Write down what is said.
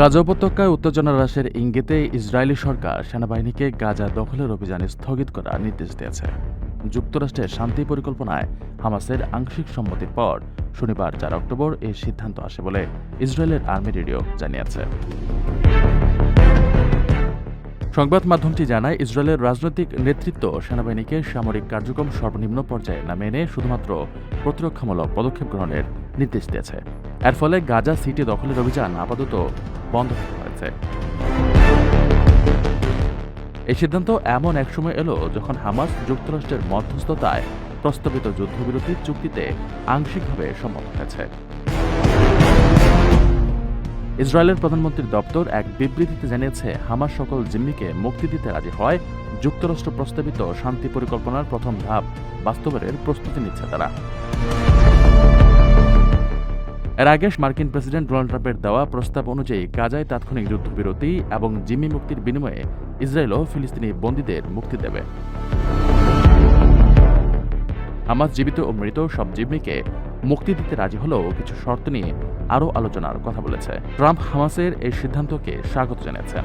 গাজা উপত্যকায় উত্তেজনা হ্রাসের ইঙ্গিতে ইসরায়েলি সরকার সেনাবাহিনীকে গাজা দখলের অভিযান স্থগিত করার নির্দেশ দিয়েছে। যুক্তরাষ্ট্রের শান্তি পরিকল্পনায় হামাসের আংশিক সম্মতির পর শনিবার চার অক্টোবর এই সিদ্ধান্ত আসে বলে ইসরায়েলের আর্মি রেডিও জানিয়েছে। সংবাদ মাধ্যমটি জানায়, ইসরায়েলের রাজনৈতিক নেতৃত্ব সেনাবাহিনীকে সামরিক কার্যক্রম সর্বনিম্ন পর্যায়ে নামিয়ে এনে শুধুমাত্র প্রতিরক্ষামূলক পদক্ষেপ গ্রহণের নির্দেশ দিয়েছে। এর ফলে গাজা সিটি দখলের অভিযান আপাতত বন্ধ হয়েছে। এই সিদ্ধান্ত এমন এক সময় এলো যখন হামাস যুক্তরাষ্ট্রের মধ্যস্থতায় প্রস্তাবিত যুদ্ধবিরতি চুক্তিতে আংশিকভাবে সম্মত হয়েছে। ইসরায়েলের প্রধানমন্ত্রীর দপ্তর এক বিবৃতিতে জানিয়েছে, হামাস সকল জিম্মিকে মুক্তি দিতে রাজি হয়, যুক্তরাষ্ট্র প্রস্তাবিত শান্তি পরিকল্পনার প্রথম ধাপ বাস্তবায়নের প্রস্তুতি নিচ্ছে তারা। এর আগে মার্কিন প্রেসিডেন্ট ডোনাল্ড ট্রাম্পের দেওয়া প্রস্তাব অনুযায়ী গাজায় তাৎক্ষণিক যুদ্ধবিরতি এবং জিম্মি মুক্তির বিনিময়ে ইসরায়েলও ফিলিস্তিনি বন্দীদের মুক্তি দেবে। হামাস জীবিত ও মৃত সব জিম্মিকে মুক্তি দিতে রাজি হলেও কিছু শর্ত নিয়ে আরও আলোচনার কথা বলেছে। ট্রাম্প হামাসের এই সিদ্ধান্তকে স্বাগত জানিয়েছেন।